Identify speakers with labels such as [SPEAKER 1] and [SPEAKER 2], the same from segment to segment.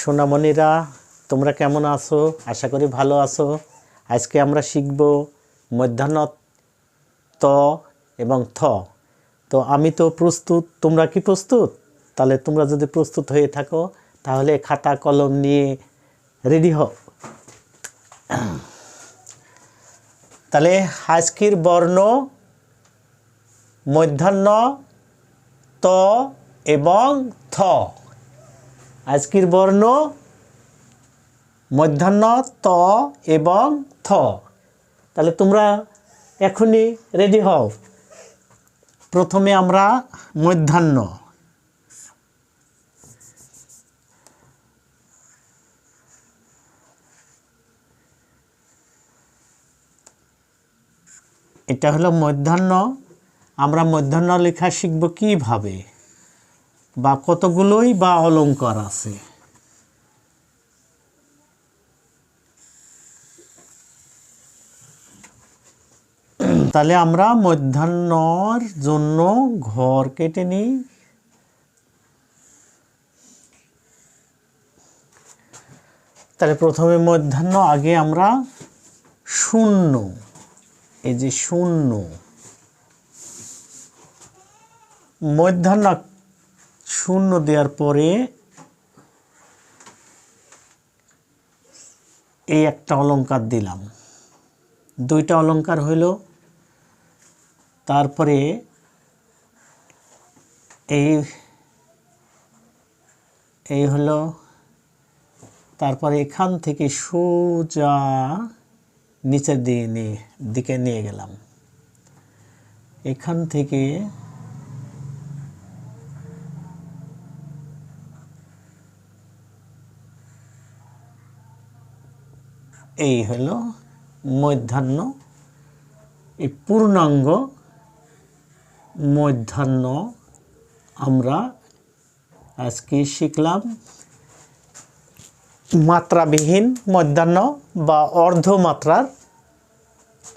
[SPEAKER 1] সোনামণিরা, তোমরা কেমন আছো? আশা করি ভালো আছো। আজকে আমরা শিখব মধ্যাহ্ন ত এবং থ। তো আমি তো প্রস্তুত, তোমরা কি প্রস্তুত? তাহলে তোমরা যদি প্রস্তুত হয়ে থাকো, তাহলে খাতা, কলম নিয়ে রেডি হও। তাহলে আজকের বর্ণ মধ্যাহ্ন ত এবং থ। আজকের বর্ণ মধ্যাহ্ন, ত এবং থ। তাহলে তোমরা এখনই রেডি হও। প্রথমে আমরা মধ্যাহ্ন। এটা হলো মধ্যাহ্ন। আমরা মধ্যাহ্ন লেখা শিখব কীভাবে? বা কতগুলোই বা অলংকার আছে? তাহলে আমরা মধ্যাহ্নর জন্য ঘর কেটে নিই। তাহলে প্রথমে মধ্যাহ্ন, আগে আমরা শূন্য। এই যে শূন্য। মধ্যাহ্ন শূন্য দেওয়ার পরে এই একটা অলংকার দিলাম। দুইটা অলংকার হইল, তারপরে এই এই হলো তারপরে এখান থেকে সোজা নিচের দিকে নিয়ে দিকে নিয়ে গেলাম। এখান থেকে এই হলো মধ্যাহ্ন, এই পূর্ণাঙ্গ মধ্যাহ্ন আমরা আজকে শিখলাম। মাত্রাবিহীন মধ্যাহ্ন বা অর্ধমাত্রার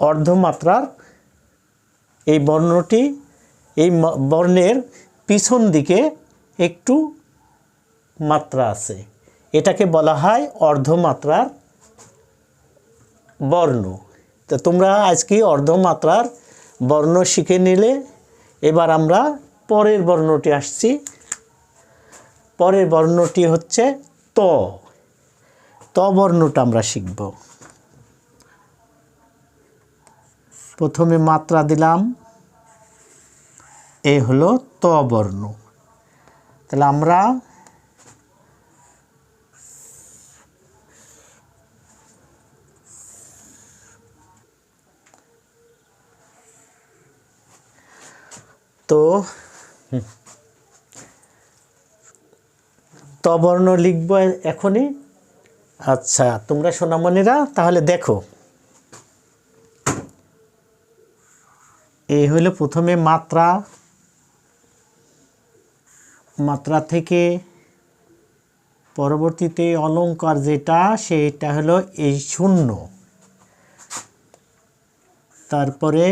[SPEAKER 1] অর্ধমাত্রার এই বর্ণটি, এই বর্ণের পিছন দিকে একটু মাত্রা আছে। এটাকে বলা হয় অর্ধমাত্রার বর্ণ। তো তোমরা আজকে অর্ধমাত্রার বর্ণ শিখে নিলে, এবার আমরা পরের বর্ণটি আসছি। পরের বর্ণটি হচ্ছে ত। ত বর্ণটা আমরা শিখব। প্রথমে মাত্রা দিলাম। এ হলো ত বর্ণ। তাহলে আমরা তো হুম, ত বর্ণ লিখব এখনই। আচ্ছা তোমরা সোনামণিরা তাহলে দেখো। এই হলো প্রথমে মাত্রা। মাত্রা থেকে পরবর্তীতে অলংকার যেটা সেটা হলো এই শূন্য। তারপরে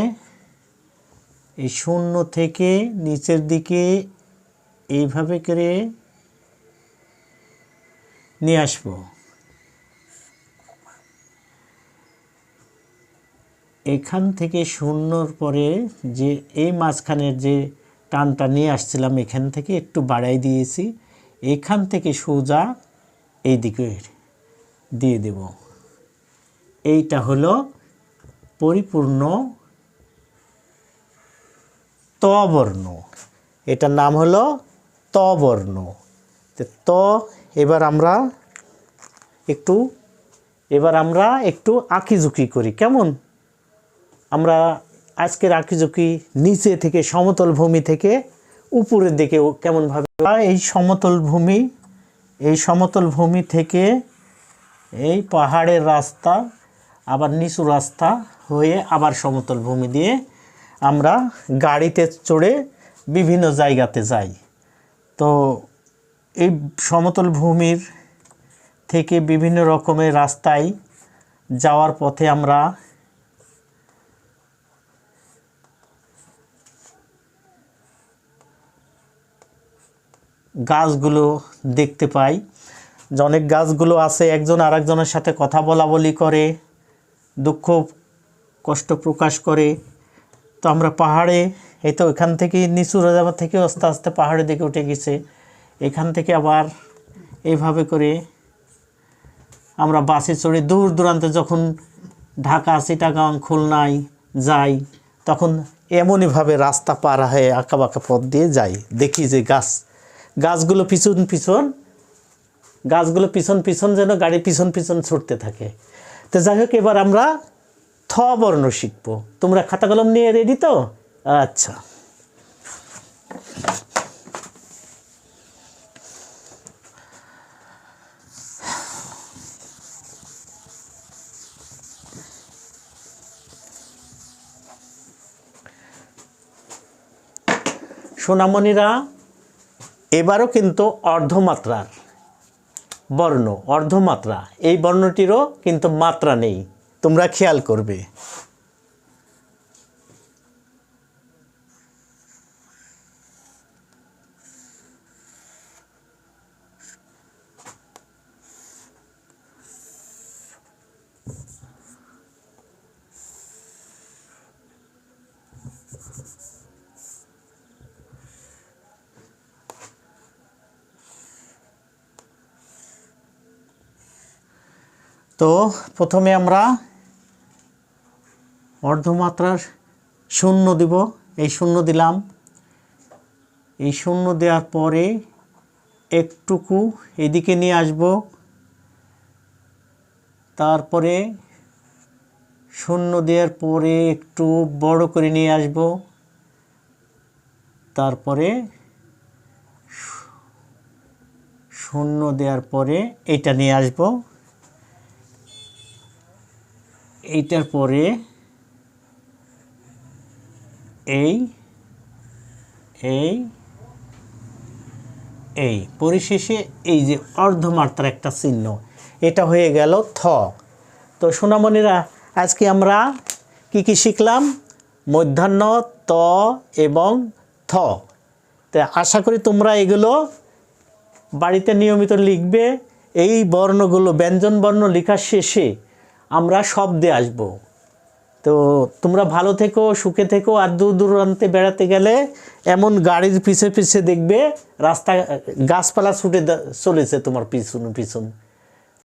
[SPEAKER 1] এই শূন্য থেকে নিচের দিকে এইভাবে করে নিয়ে আসব। এখান থেকে শূন্যর পরে যে এই মাঝখানের যে টানটা নিয়ে আসছিলাম, এখান থেকে একটু বাড়াই দিয়েছি। এখান থেকে সোজা এই দিকে দিয়ে দেব। এইটা হলো পরিপূর্ণ ত বর্ণ এটার নাম হলো ত বর্ণ তো, এবার আমরা একটু, এবার আমরা একটু আঁকিঝুঁকি করি। কেমন? আমরা আজকের আঁকিঝুঁকি নিচে থেকে, সমতল ভূমি থেকে উপরের দিকে কেমনভাবে? এই সমতল ভূমি, এই সমতল ভূমি থেকে এই পাহাড়ের রাস্তা, আবার নিচু রাস্তা হয়ে আবার সমতল ভূমি দিয়ে আমরা গাড়িতে চড়ে বিভিন্ন জায়গাতে যাই। তো এই সমতল ভূমির থেকে বিভিন্ন রকমের রাস্তায় যাওয়ার পথে আমরা গাছগুলো দেখতে পাই। অনেক গাছগুলো আছে, একজন আরেকজনের সাথে কথা বলা বলি করে, দুঃখ, কষ্ট প্রকাশ করে। তো আমরা পাহাড়ে, এই তো এখান থেকে নিচু রাজাবার থেকে আস্তে আস্তে পাহাড়ের দিকে উঠে গেছে। এখান থেকে আবার এইভাবে করে আমরা বাসে চড়ে দূর দূরান্তে যখন ঢাকা, চিটাগাং, খুলনায় যাই, তখন এমনইভাবে রাস্তা পার হয়ে আঁকা বাঁকা পথ দিয়ে যাই। দেখি যে গাছ, গাছগুলো পিছন পিছন, গাছগুলো পিছন পিছন যেন গাড়ি পিছন পিছন ছুটতে থাকে। তো যাই হোক, এবার আমরা থ বর্ণ শিখব। তোমরা খাতা কলম নিয়ে রেডি তো? আচ্ছা। সোনামণিরা, এবারও কিন্তু অর্ধমাত্রার বর্ণ, অর্ধমাত্রা। এই বর্ণটিরও কিন্তু মাত্রা নেই। তোমরা খেয়াল করবে। তো প্রথমে আমরা অর্ধমাত্রার শূন্য দিব, এই শূন্য দিলাম। এই শূন্য দেওয়ার পরে একটুকু এদিকে নিয়ে আসব। তারপরে শূন্য দেওয়ার পরে একটু বড় করে নিয়ে আসব। তারপরে শূন্য দেওয়ার পরে এইটা নিয়ে আসব। এইটার পরে এই এই এই। পরিশেষে এই যে অর্ধমাত্রা একটা চিহ্ন, এটা হয়ে গেল থ। তো সোনামণিরা, আজকে আমরা কি কি শিখলাম? মধ্যাহ্ন, ত এবং থ। তো আশা করি তোমরা এগুলো বাড়িতে নিয়মিত লিখবে। এই বর্ণগুলো, ব্যঞ্জন বর্ণ লেখার শেষে আমরা শব্দে আসব। তো তোমরা ভালো থেকো, সুখে থেকো, আর দূর দূরান্তে বেড়াতে গেলে এমন গাড়ির পিছে পিছে দেখবে রাস্তা, গাছপালা ছুটে চলেছে তোমার পিছনে, পিছন।